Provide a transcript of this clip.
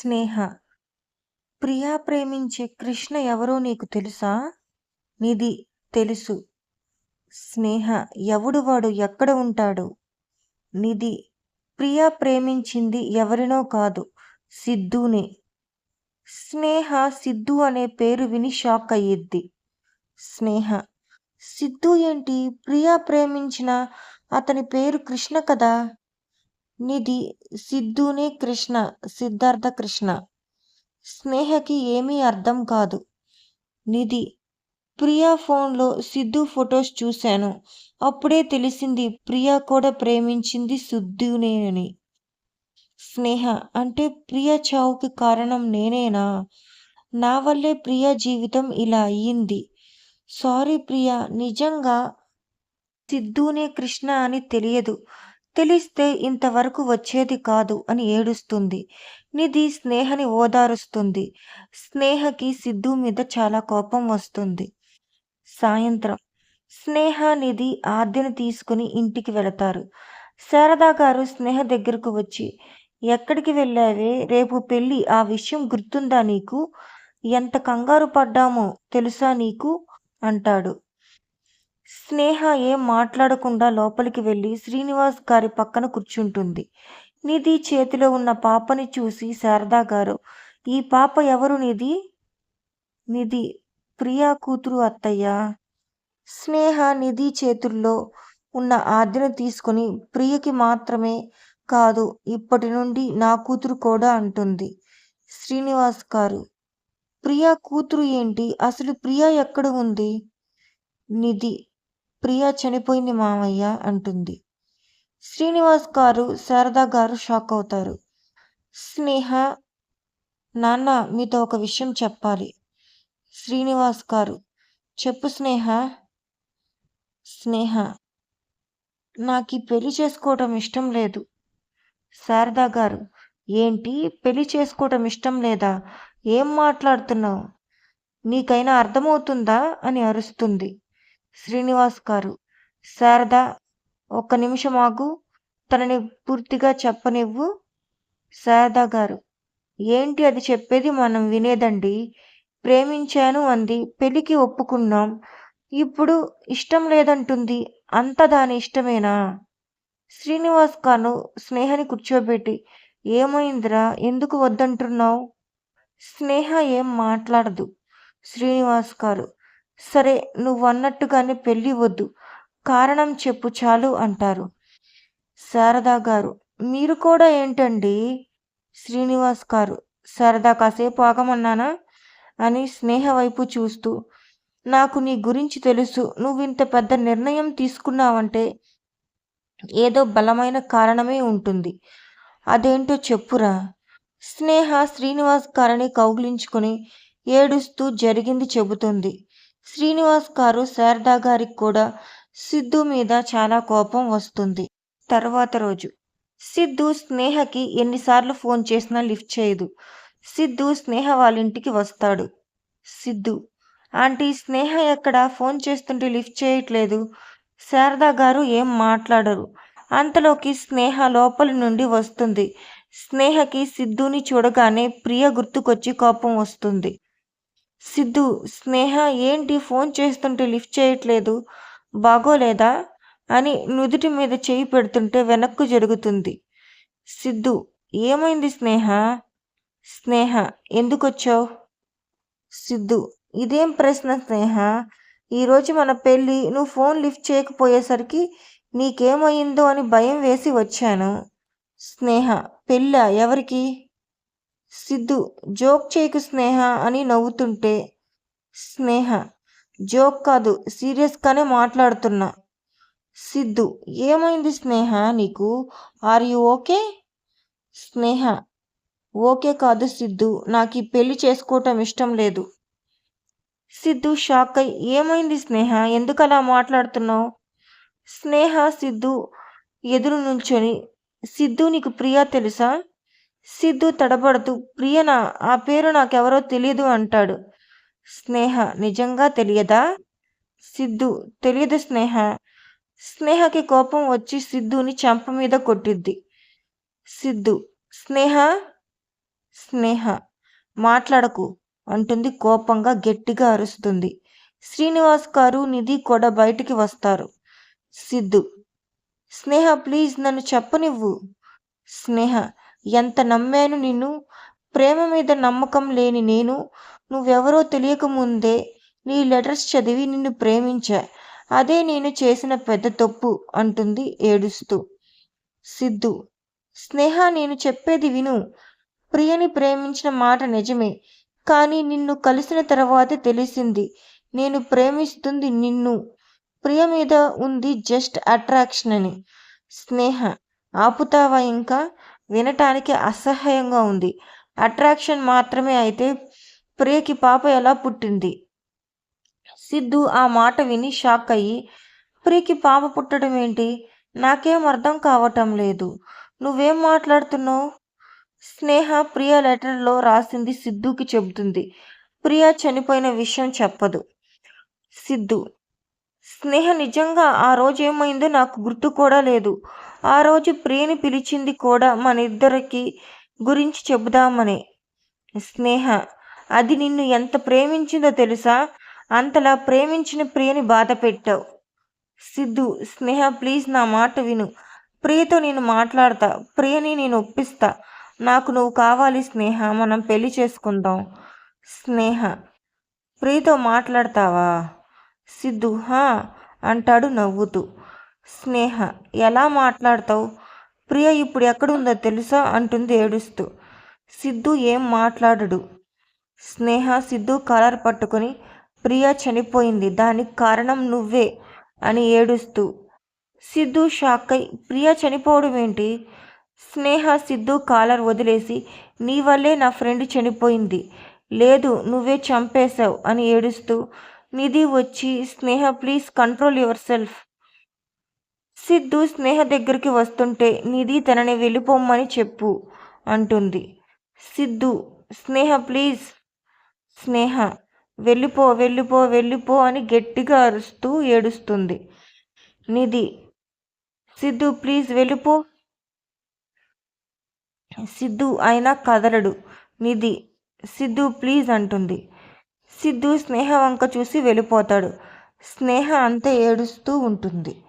స్నేహ. ప్రియా ప్రేమించే కృష్ణ ఎవరో నీకు తెలుసా? నిధి తెలుసు. స్నేహ ఎవడు వాడు ఎక్కడ ఉంటాడు? నిధి ప్రియా ప్రేమించింది ఎవరినో కాదు సిద్ధునే. స్నేహ సిద్ధు అనే పేరు విని షాక్ అయ్యిద్ది. స్నేహ సిద్ధు ఏంటి? ప్రియా ప్రేమించిన అతని పేరు కృష్ణ కదా? నిధి సిద్ధునే కృష్ణ సిద్ధార్థ కృష్ణ. స్నేహకి ఏమీ అర్థం కాదు. నిధి ప్రియా ఫోన్లో సిద్ధు ఫొటోస్ చూశాను. అప్పుడే తెలిసింది ప్రియా కూడా ప్రేమించింది సిద్ధునే అని స్నేహ అంటే ప్రియ చావుకి కారణం నేనేనా? నా వల్లే ప్రియ జీవితం ఇలా అయ్యింది. సారీ ప్రియా నిజంగా సిద్ధునే కృష్ణ అని తెలియదు. తెలిస్తే ఇంతవరకు వచ్చేది కాదు అని ఏడుస్తుంది. నిధి స్నేహని ఓదారుస్తుంది. స్నేహకి సిద్ధు మీద చాలా కోపం వస్తుంది. సాయంత్రం. స్నేహ నిధి ఆద్యను తీసుకుని ఇంటికి వెళతారు. శారదా గారు స్నేహ దగ్గరకు వచ్చి ఎక్కడికి వెళ్ళావే? రేపు పెళ్ళి. ఆ విషయం గుర్తుందా నీకు? ఎంత కంగారు పడ్డామో తెలుసా నీకు? అంటాడు. స్నేహ ఏం మాట్లాడకుండా లోపలికి వెళ్ళి శ్రీనివాస్ గారి పక్కన కూర్చుంటుంది. నిధి చేతిలో ఉన్న పాపని చూసి శారదా గారు ఈ పాప ఎవరు నిధి? నిధి ప్రియా కూతురు అత్తయ్య స్నేహ నిధి చేతుల్లో ఉన్న ఆజ్ఞను తీసుకుని ప్రియకి మాత్రమే కాదు ఇప్పటి నుండి నా కూతురు కూడా అంటుంది శ్రీనివాస్ గారు. ప్రియా కూతురు ఏంటి? అసలు ప్రియా ఎక్కడ ఉంది నిధి ప్రియా చనిపోయింది మామయ్య అంటుంది. శ్రీనివాస్ గారు శారదా గారు షాక్ అవుతారు. స్నేహ నాన్న మీతో ఒక విషయం చెప్పాలి. శ్రీనివాస్ గారు చెప్పు స్నేహ. స్నేహ నాకు ఈ పెళ్ళి చేసుకోవటం ఇష్టం లేదు. శారదా గారు ఏంటి పెళ్ళి చేసుకోవటం ఇష్టం లేదా? ఏం మాట్లాడుతున్నావు? నీకైనా అర్థమవుతుందా? అని అరుస్తుంది. శ్రీనివాస్ గారు. శారద ఒక్క నిమిషం ఆగు. తనని పూర్తిగా చెప్పనివ్వు. శారదా గారు ఏంటి అది చెప్పేది? మనం వినేదండి. ప్రేమించాను అంది. పెళ్ళికి ఒప్పుకున్నాం. ఇప్పుడు ఇష్టం లేదంటుంది. అంత దాని ఇష్టమేనా? శ్రీనివాస్ గారు స్నేహని కూర్చోబెట్టి ఏమైందిరా? ఎందుకు వద్దంటున్నావు? స్నేహ ఏం మాట్లాడదు. శ్రీనివాస్ గారు సరే నువ్వు అన్నట్టుగానే పెళ్ళి వద్దు. కారణం చెప్పు చాలు అంటారు. శారదా గారు మీరు కూడా ఏంటండి? శ్రీనివాస్ గారు శారదా కాసేపు ఆగమన్నానా? అని స్నేహ వైపు చూస్తూ నాకు నీ గురించి తెలుసు నువ్వు ఇంత పెద్ద నిర్ణయం తీసుకున్నావంటే ఏదో బలమైన కారణమే ఉంటుంది. అదేంటో చెప్పురా. స్నేహ శ్రీనివాస్ గారిని కౌగిలించుకుని ఏడుస్తూ జరిగింది చెబుతుంది. శ్రీనివాస్ గారు శారదా గారికి కూడా సిద్ధు మీద చాలా కోపం వస్తుంది. తర్వాత రోజు సిద్ధు స్నేహకి ఎన్నిసార్లు ఫోన్ చేసినా లిఫ్ట్ చేయదు. సిద్ధు స్నేహ వాళ్ళ ఇంటికి వస్తాడు. సిద్ధు ఆంటీ స్నేహ ఎక్కడ? ఫోన్ చేస్తుంటే లిఫ్ట్ చేయట్లేదు శారదా గారు ఏం మాట్లాడరు. అంతలోకి స్నేహ లోపలి నుండి వస్తుంది. స్నేహకి సిద్ధుని చూడగానే ప్రియ గుర్తుకొచ్చి కోపం వస్తుంది. సిద్ధు స్నేహ ఏంటి ఫోన్ చేస్తుంటే లిఫ్ట్ చేయట్లేదు? బాగోలేదా? అని నుదుటి మీద చేయి పెడుతుంటే వెనక్కు జరుగుతుంది. సిద్ధు ఏమైంది స్నేహ? స్నేహ ఎందుకొచ్చావు? సిద్ధు ఇదేం ప్రశ్న స్నేహ? ఈరోజు మన పెళ్ళి నువ్వు ఫోన్ లిఫ్ట్ చేయకపోయేసరికి నీకేమయ్యిందో అని భయం వేసి వచ్చాను. స్నేహ పెళ్ళ ఎవరికి? సిద్ధు జోక్ చేయకు స్నేహ అని నవ్వుతుంటే స్నేహ జోక్ కాదు సీరియస్గానే మాట్లాడుతున్నా. సిద్ధు ఏమైంది స్నేహ నీకు? Are you okay Sneha okay కాదు సిద్ధు నాకు ఈ పెళ్ళి చేసుకోవటం ఇష్టం లేదు. సిద్ధు షాక్ అయి ఏమైంది స్నేహ? ఎందుకు అలా మాట్లాడుతున్నావు? స్నేహ సిద్ధు ఎదురు నుంచొని సిద్ధు నీకు ప్రియా తెలుసా? సిద్ధు తడబడుతూ ప్రియనా ఆ పేరు నాకెవరో తెలియదు అంటాడు. స్నేహ నిజంగా తెలియదా? సిద్ధు తెలియదు స్నేహ. స్నేహకి కోపం వచ్చి సిద్ధుని చంప మీద కొట్టిద్ది. సిద్ధు స్నేహ? స్నేహ. మాట్లాడకు అంటుంది కోపంగా గట్టిగా అరుస్తుంది. శ్రీనివాస్ గారు నిధి కూడా బయటికి వస్తారు. సిద్ధు స్నేహ ప్లీజ్ నన్ను చెప్పనివ్వు. స్నేహ ఎంత నమ్మాను నిన్ను? ప్రేమ మీద నమ్మకం లేని నేను. నువ్వెవరో తెలియకముందే నీ లెటర్స్ చదివి నిన్ను ప్రేమించా. అదే నేను చేసిన పెద్ద తప్పు అంటుంది ఏడుస్తూ. సిద్ధు స్నేహ నేను చెప్పేది విను. ప్రియని ప్రేమించిన మాట నిజమే కానీ నిన్ను కలిసిన తర్వాతే తెలిసింది. నేను ప్రేమిస్తుంది నిన్ను. ప్రియ మీద ఉంది జస్ట్ అట్రాక్షన్ అని. స్నేహ ఆపుతావా ఇంకా? వినటానికి అసహ్యంగా ఉంది. అట్రాక్షన్ మాత్రమే అయితే ప్రియకి పాప ఎలా పుట్టింది? సిద్ధు ఆ మాట విని షాక్ అయ్యి ప్రియకి పాప పుట్టడం ఏంటి? నాకేం అర్థం కావటం లేదు. నువ్వేం మాట్లాడుతున్నావు? స్నేహ ప్రియ లెటర్లో రాసింది సిద్ధుకి చెబుతుంది. ప్రియ చనిపోయిన విషయం చెప్పదు. సిద్ధు స్నేహ నిజంగా ఆ రోజు ఏమైందో నాకు గుర్తు కూడా లేదు. ఆ రోజు ప్రియని పిలిచింది కూడా మన ఇద్దరికి గురించి చెబుదామని. స్నేహ అది నిన్ను ఎంత ప్రేమించిందో తెలుసా? అంతలా ప్రేమించిన ప్రియని బాధ పెట్టావు. సిద్ధు స్నేహ ప్లీజ్ నా మాట విను. ప్రియతో నేను మాట్లాడతా. ప్రియని నేను ఒప్పిస్తా. నాకు నువ్వు కావాలి స్నేహ మనం పెళ్ళి చేసుకుందాం. స్నేహ ప్రియతో మాట్లాడతావా? సిద్ధు హా అంటాడు నవ్వుతూ. స్నేహ ఎలా మాట్లాడతావు? ప్రియ ఇప్పుడు ఎక్కడుందో తెలుసా? అంటుంది ఏడుస్తూ. సిద్ధు ఏం మాట్లాడడు. స్నేహ సిద్ధు కలర్ పట్టుకొని ప్రియ చనిపోయింది దానికి కారణం నువ్వే అని ఏడుస్తూ. సిద్ధు షాక్ అయి ప్రియ చనిపోవడం ఏంటి? స్నేహ సిద్ధు కాలర్ వదిలేసి నీ వల్లే నా ఫ్రెండ్ చనిపోయింది. లేదు నువ్వే చంపేశావు అని ఏడుస్తూ. నిధి వచ్చి Sneha please control your self. Siddhu Sneha దగ్గరికి వస్తుంటే నిధి తనని వెళ్ళిపోమ్మని చెప్పు అంటుంది. సిద్ధు స్నేహ ప్లీజ్. స్నేహ వెళ్ళిపో వెళ్ళిపో వెళ్ళిపో అని గట్టిగా అరుస్తూ ఏడుస్తుంది. నిధి సిద్ధు ప్లీజ్ వెళ్ళిపో. సిద్ధు అయినా కదలడు. నిధి సిద్ధు ప్లీజ్ అంటుంది. సిద్ధు స్నేహ వంక చూసి వెళ్ళిపోతాడు. స్నేహ అంతే ఏడుస్తూ ఉంటుంది.